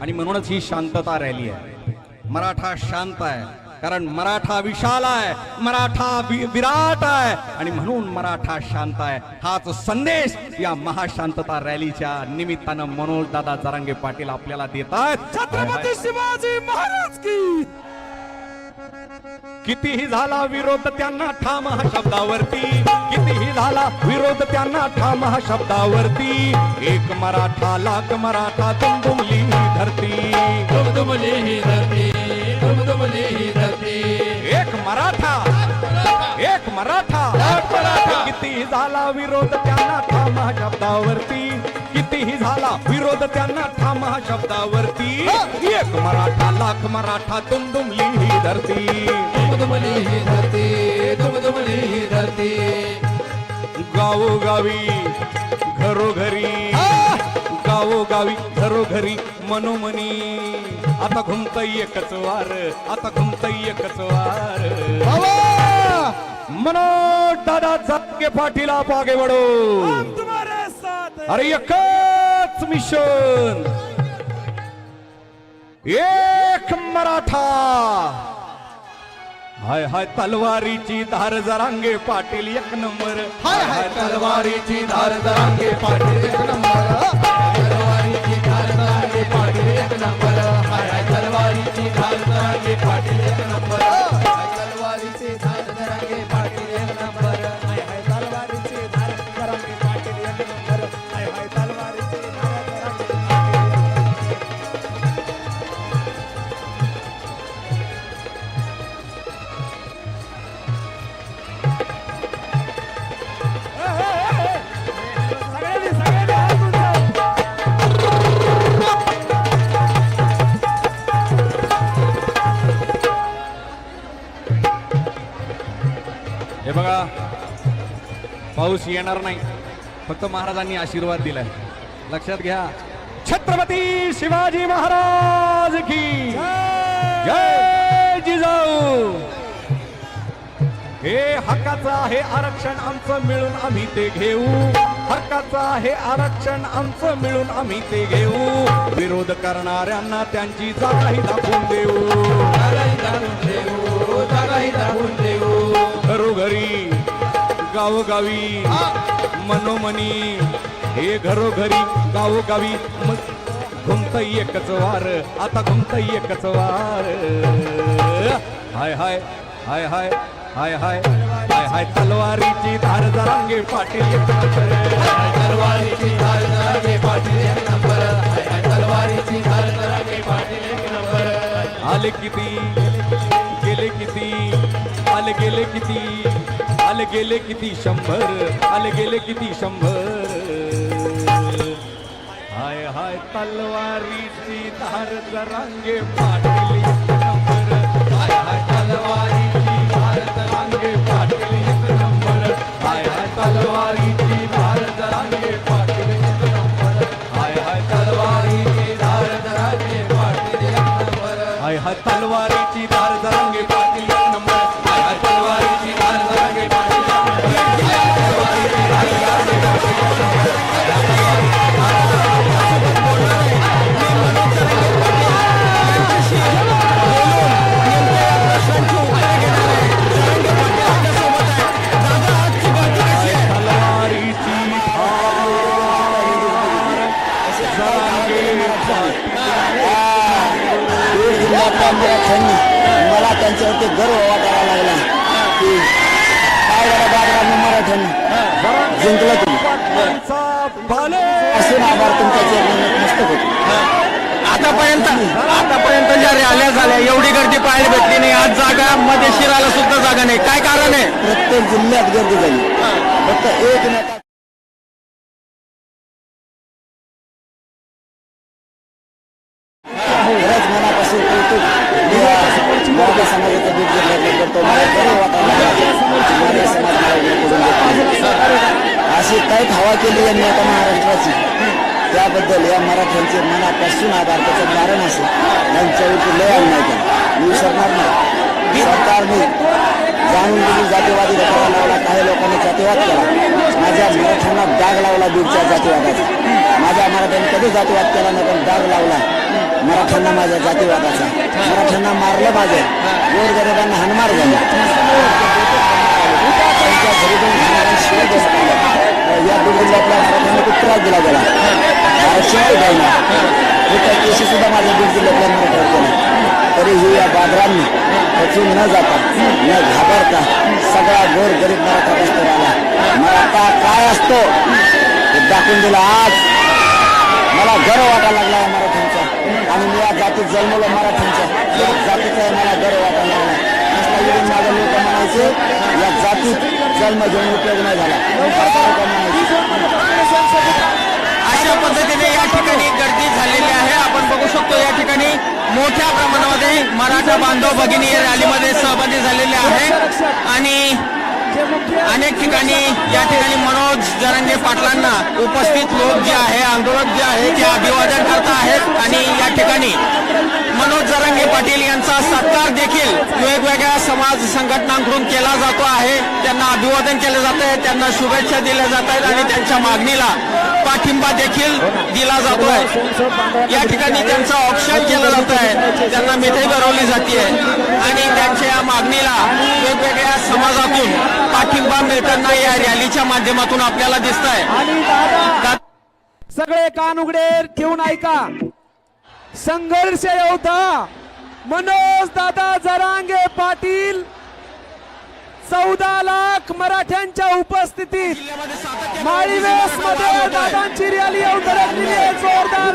आणि म्हणूनच ही शांतता रॅली आहे. मराठा शांत आहे कारण मराठा विशाल आहे मराठा वि- विराट आहे आणि म्हणून मराठा शांत आहे. हाच संदेश या महाशांतता रॅलीच्या निमित्तानं मनोज दादा जरांगे पाटील आपल्याला देत आहेत. छत्रपती शिवाजी महाराज की! कितीही झाला विरोध त्यांना ठाम हा शब्दावरती. कितीही झाला विरोध त्यांना ठाम हा शब्दावरती. एक मराठा लाख मराठा तुंबुमली ही धरती. दुमदुमली ही धरती दुमदुमली ही धरती. एक मराठा एक मराठा. कितीही झाला विरोध त्यांना ठाम हा शब्दावरती. कितीही झाला विरोध त्यांना ठाम हा शब्दावरती. एक मराठा लाख मराठा तुंबुमली ही धरती. दुमदुमली ही धरती दुमदुमली ही धरती. गावोगावी घरोघरी. गावोगावी घरोघरी मनोमनी. आता घुमतय एकच वार आता घुमतय एकच वार. मनोज दादा जागे पाठीला पागे वडो अरे एकच मिशन. एक मराठा. हाय हाय तलवारीची धार जरांगे पाटील एक नंबर. हाय हाय तलवारीची धार जरांगे पाटील एक नंबर. तलवारीची धार तरांगे पाटील एक नंबर. हाय हाय तलवारीची धार तरांगे पाटील एक नंबर. येणार नाही. फक्त महाराजांनी आशीर्वाद दिलाय. लक्षात घ्या. छत्रपती शिवाजी महाराज की जय जिजाऊ. हे हक्काचं आहे आरक्षण आमचं मिळून आम्ही ते घेऊ. हक्काचं आहे आरक्षण आमचं मिळून आम्ही ते घेऊ. विरोध करणाऱ्यांना त्यांची जागाही दाखवून देऊ. जागाही दाखवून देऊ. जागाही दाखवून देऊ. घरोघरी गावोगावी. मनोमनी हे घरोघरी गावोगावी. घुमतय एकच वार आता घुमतय एकच वार. हाय हाय हाय हाय हाय हाय हाय हाय तलवारीची धार जरांगे पाटील एक नंबर. हाय तलवारीची धार तरांगे पाटील एक नंबर. तलवारीची धार तरांगे पाटील एक नंबर. आले किती? गेले किती? आले गेले किती? आले गेले किती शंभर आले गेले किती शंभर. हाय हाय तलवारीची धार जरांगे पाटील एक नंबर. हाय हाय तलवारीची धार जरांगे पाटील नंबर. हाय हाय तलवारीची धार जरांगे जरांगे बीड जिल्ह्यातल्या मला त्यांच्यावरती गर्व वाटायला लागला की काय बरं मराठ्यांनी जिंकलं तुम्ही पाटलांचा असून आभार तुमच्या चरणात मस्तक होते आतापर्यंत आतापर्यंत ज्या रॅल्या झाल्या एवढी गर्दी पाहायला भेटली नाही. आज जागा मध्ये शिरायला सुद्धा जागा नाही. काय कारण आहे? प्रत्येक जिल्ह्यात गर्दी झाली. फक्त एक नेता खरंच मनापासून कौतुक. मी मराठा समाजाचा बीड जिल्ह्यातला करतो वाटायला लागला. माझा समाज मला. अशी काही हवा केली यांनी आता महाराष्ट्राची. त्याबद्दल या मराठ्यांचे मनापासून आभार. त्याचं कारण असं. त्यांच्यावरती लय अन्याय केला मी विसरणार नाही. सरकारने जाणून बुजून जातीवादी रचना लावला. काही लोकांनी जातीवाद केला. माझ्या मराठ्यांना डाग लावला बीडच्या जातीवादाचा. माझ्या मराठ्यांनी कधी जातीवाद केला नाही पण डाग लावला. मराठ्यांना माझ्या जातीवादाचा. मराठ्यांना मारलं माझं गोरगरिबांना हानमार झाला. त्यांच्या या बीड जिल्ह्यातल्या मराठ्यांना खूप त्रास दिला गेला. शिवाय द्यायला हे त्या केशी सुद्धा माझ्या बीड जिल्ह्यातल्या मराठ्यावर केला तरीही या बाजारांनी खचून न जाता न घाबरता सगळा गोर गरीब मराठा रस्त्यावर आला. मराठा काय असतो? हे दाखवून दिला आज. मला गर्व वाटायला लागला आणि मी या जातीत जन्मलो मराठ्यांच्या जातीचा मला गर्व वाटायला लागला. नसला लोक म्हणायचे या जातीत जन्म घेऊन उपयोग नाही झाला. अशा पद्धतीने या ठिकाणी गर्दी झालेली आहे. आपण बघू शकतो या ठिकाणी मोठ्या प्रमाणामध्ये मराठा बांधव भगिनी या रॅलीमध्ये सहभागी झालेले आहे. आणि अनेक ठिकाणी या ठिकाणी मनोज जरांगे पाटलांना उपस्थित लोक जे आहे आंदोलक जे आहे ते अभिवादन करत आहेत. आणि या ठिकाणी मनोज जरांगे पाटील यांचा सत्कार देखील वेगवेगळ्या समाज संघटनांकडून केला जातो आहे. त्यांना अभिवादन केलं जात आहे त्यांना शुभेच्छा दिल्या जात आहेत आणि त्यांच्या मागणीला पाठिंबा देखील दिला जातो आहे या ठिकाणी त्यांचं ऑप्शन केलं जात आहे त्यांना मिठाई भरवली जाते आणि त्यांच्या या मागणीला वेगवेगळ्या समाजातून पाठिंबा मिळताना या रॅलीच्या माध्यमातून आपल्याला दिसत आहे सगळे कान उघडे ठेवून ऐका. संघर्ष योद्धा मनोज दादा जरांगे पाटील चौदा लाख मराठ्यांच्या उपस्थितीत माळीवेस मध्ये दादांची रॅली येऊन आहे. जोरदार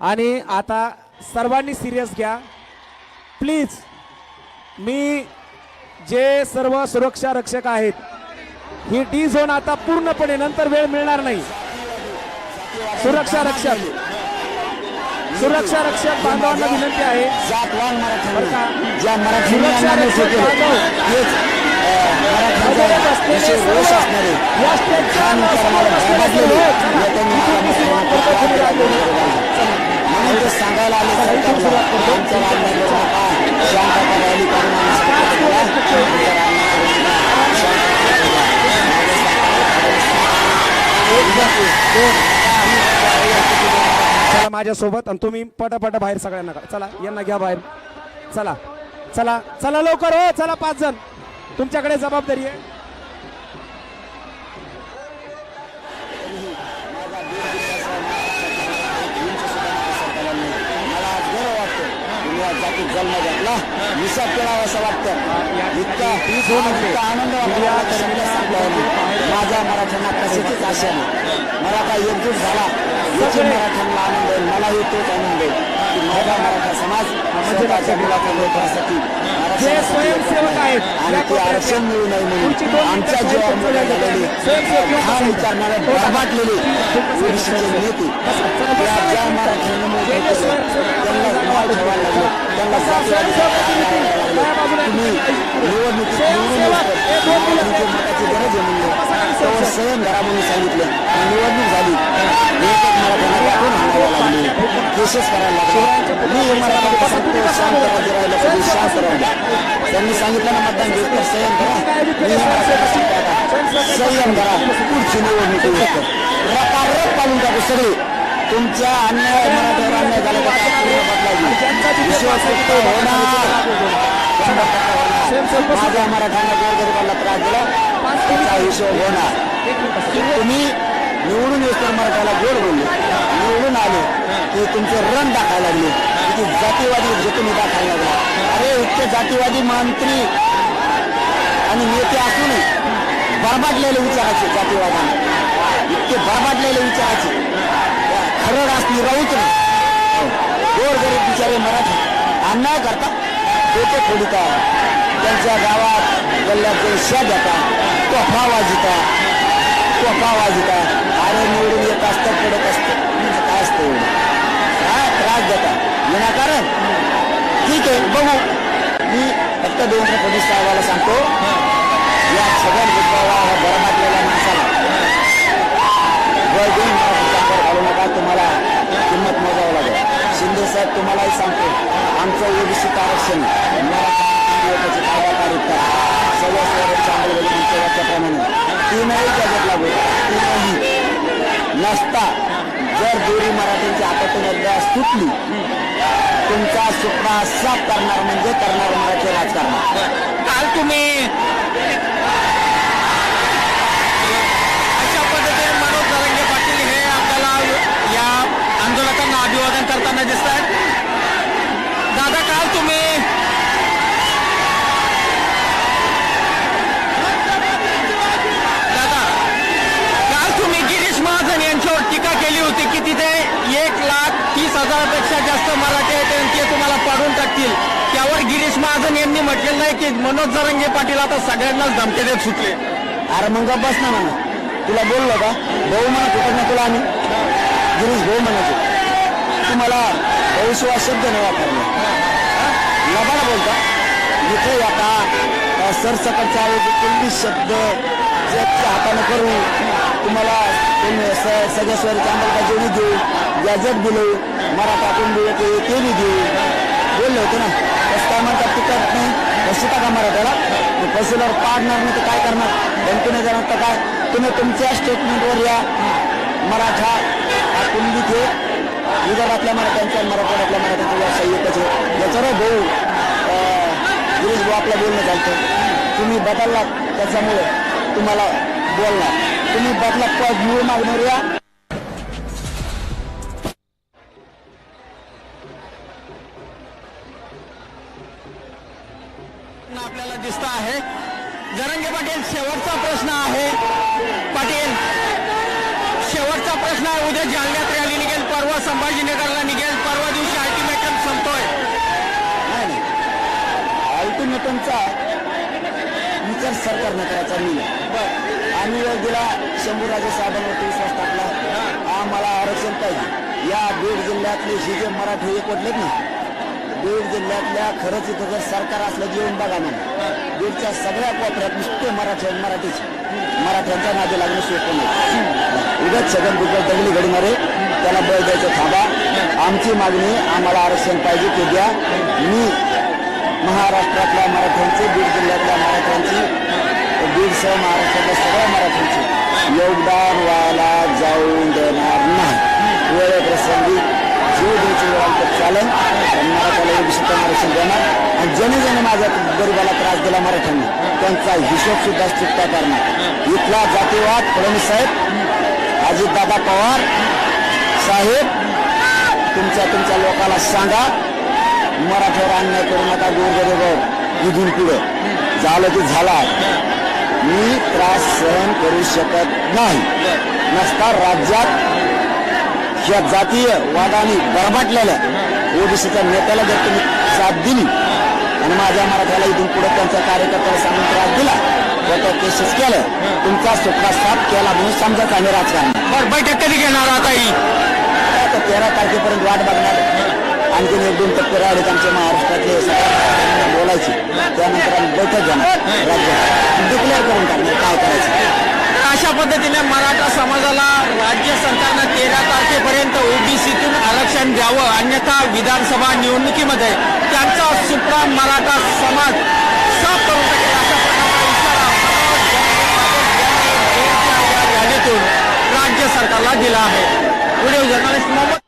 आणि आता सर्वांनी सिरियस घ्या. प्लीज मी जे सर्व सुरक्षा रक्षक आहेत ही डी झोन आता पूर्णपणे नंतर वेळ मिळणार नाही. सुरक्षा रक्षक. सुरक्षा रक्षक बांधवांना विनंती आहे सुरक्षा रक्षक बांधव. या स्टेजच्या खान समोर माझ्यासोबत आणि तुम्ही पटापट बाहेर सगळ्यांना चला यांना घ्या बाहेर. चला चला चला लवकर हो चला पाच जण. तुमच्याकडे जबाबदारी आहे मला आज गर्व वाटतो तुम्ही या जातीत जन्म विषाद केला असं वाटतं इतका इतका आनंद. माझ्या मराठ्यांना कशाचीच आशा नाही मराठा एकजूट झाला याची मराठ्यांना आनंद होईल मलाही तोच आनंद होईल. की माझा मराठा समाज स्वतःच्या मुलाच्या लोकांसाठी जे स्वयंसेवक आहेत आरक्षण मिळू नये म्हणून. आमच्या जीवावर मुलं हा ज्या मोठं केलं त्यांना तुम्ही निवडणुकीत निवडून येतो मताची गरज आहे म्हणलं तेव्हा स्वयं घरा म्हणून सांगितलं निवडणूक झाली. एक एक मराठ्यांना वाटून करायला लागले. मी मराठा शांत राहिलं कधी शांत राहिलं. त्यांनी सांगितलं ना मतदान घेत संयम करा. मी मराठा संयम करा. पुढची निवडणूक रपारप टाकू सगळे. तुमच्या अन्याय मराठ्यावर अन्याय झाला विश्वास होणार. माझ्या मराठ्यांना त्रास दिला. त्याचा हिशोब होणार. तुम्ही निवडून येतो मराठाला गोड बोलले. निवडून आले की तुमचे रन दाखायला लागले. किती जातीवादी जे तुम्ही दाखायला लागला. अरे इतके जातीवादी मंत्री आणि नेते असूनही बरबाडलेले विचाराचे जातीवादाने इतके बरबाडलेले विचाराचे. खरं असली राहूच नाही. गोरगरीब बिचारे मराठी. अन्याय करता डोके फोडिता त्यांच्या गावात गल्ल्यात जे शेत येता तोफा वाजिता बाबा आवाज येतात. अरे निवडून येत असतं पडत असतं. म्हणजे काय असतं एवढं? काय त्रास देता विनाकारण ठीक आहे बघू. मी फक्त देवेंद्र फडणवीस साहेबाला सांगतो. या सगळ्या गुजरावा ह्या बरमाटलेल्या माणसाला. वय देऊन घालू नका तुम्हाला किंमत मोजावं लागेल. शिंदे साहेब तुम्हालाही सांगतो आमचं ओबीसी आरक्षण मराठा सगळ्या स्वराज्य आंदोलन आमच्या तीनही त्याच्यात लागू तीनही नसता जर दोरी मराठ्यांची हातातून एकदा सुटली तुमचा सुपडा साफ करणार म्हणजे करणार मराठी राजकारण काल तुम्ही अशा पद्धतीने मनोज जरंगे पाटील हे आपल्याला या आंदोलकांना अभिवादन करताना दिसत आहेत दादा काल तुम्ही दादा काल तुम्ही गिरीश महाजन यांच्यावर टीका केली होती की तिथे एक लाख तीस हजारापेक्षा जास्त मराठी आहेत आणि ते तुम्हाला पाडून टाकतील. त्यावर गिरीश महाजन यांनी म्हटलेलं आहे की मनोज जरंगे पाटील आता सगळ्यांनाच धमके देत सुटले. अरे मग बस ना म्हणा. तुला बोललो का? भाऊ म्हणा कुठं तुला आम्ही. गिरीश भाऊ म्हणायचे तुम्हाला भविष्यवाद शब्द नाही वापरला ना बोलता. इथे आता अ, सरसकटच्या ऐवजी कुणबी शब्द जे हाताने करू. तुम्हाला सगळ्या स्वरीच्या अंमलबजावणी देऊ. गॅजेट दिले मराठा कुणबी येते ते बी देऊ. बोलले होते ना कसं काय म्हणतात तिकट नाही शिका टाका मराठ्याला? फसल्यावर पाडणार नाही तर काय करणार? बँकेने जाणार तर काय? तुम्ही तुमच्या स्टेटमेंटवर या. मराठा कुंडीत हे विदर्भातल्या मराठ्यांच्या मराठवाड्यातल्या मराठ्यांच्या व्यवसाय एकच आहे याच्यावर भाऊ गिरीश भाऊ आपलं बोलणं चालतं. तुम्ही बदललात त्याच्यामुळे तुम्हाला बोलणार. तुम्ही बदला पद निवड मागणार या. शेवटचा प्रश्न आहे. पाटील शेवटचा प्रश्न आहे. उद्या जालन्यात रॅली निघेल. परवा संभाजीनगरला निघेल. परवा दिवशी अल्टिमेटम संपतोय. नाही नाही. अल्टिमेटमचा विचार सरकारनं करायचा मी. आम्ही वेळ दिला शंभूराजे साहेबांवरती विश्वास टाकला आम्हाला आरक्षण पाहिजे. या बीड जिल्ह्यातले हे जे मराठी एकवटलेत ना बीड जिल्ह्यातल्या खरंच इथं जर सरकार असलं येऊन बघा ना. बीडच्या सगळ्या कोपऱ्यात नुसते मराठी आणि मराठीच. मराठ्यांच्या नादी लागणं सोपं नाही. उगाच छगन भुजबळ दगली घडणारे त्याला बळ द्यायचं थांबा. आमची मागणी आम्हाला आरक्षण पाहिजे ते द्या. मी महाराष्ट्रातल्या मराठ्यांचे बीड जिल्ह्यातल्या मराठ्यांची बीडसह महाराष्ट्रातल्या सगळ्या मराठ्यांचे योगदान व्हायला जाऊन देणार नाही. वेळ चालेल. मराठ्याला विशिष्ट आरक्षण देणार. आणि ज्याने ज्याने माझ्या गरिबाला त्रास दिला मराठ्यांनी त्यांचा हिशोब सुद्धा चुकता करणार. इथला जातीवाद फडणवीस साहेब अजितदादा पवार साहेब तुमच्या तुमच्या लोकाला सांगा मराठ्यावर अन्याय करू नका गोरगरीब इथून पुढे. झालं की झाला. मी त्रास सहन करू शकत नाही. नसता राज्यात या जातीय वादाने बरबाटलेल्या ओबीसीच्या नेत्याला जर तुम्ही साथ दिली आणि माझ्या मराठ्याला इथून पुढे त्यांच्या कार्यकर्त्याला सांगून त्रास दिला त्याचा केसेस केलं तुमचा सुटका साफ केला म्हणून समजत आम्ही राजकारण. बरं बैठक कधी घेणार आता ही? आता तेरा तारखेपर्यंत वाट बघणार आणखीन एक दोन टप्पे राहिले आमच्या महाराष्ट्रातले सगळ्या बोलायचे. त्यानंतर आम्ही बैठक घेणार. राज्यात. डिक्लेअर करून टाकणार. काय करायचं? अशा पद्धतीने मराठा समाजाला राज्य सरकारनं तेरा तारखेपर्यंत ओबीसीतून आरक्षण द्यावं अन्यथा विधानसभा निवडणुकीमध्ये त्यांचा सुप्रा मराठा समाज साफ करू शकेल अशा प्रकारचा इशारा या रॅलीतून राज्य सरकारला दिला आहे. Video journalist Mohammed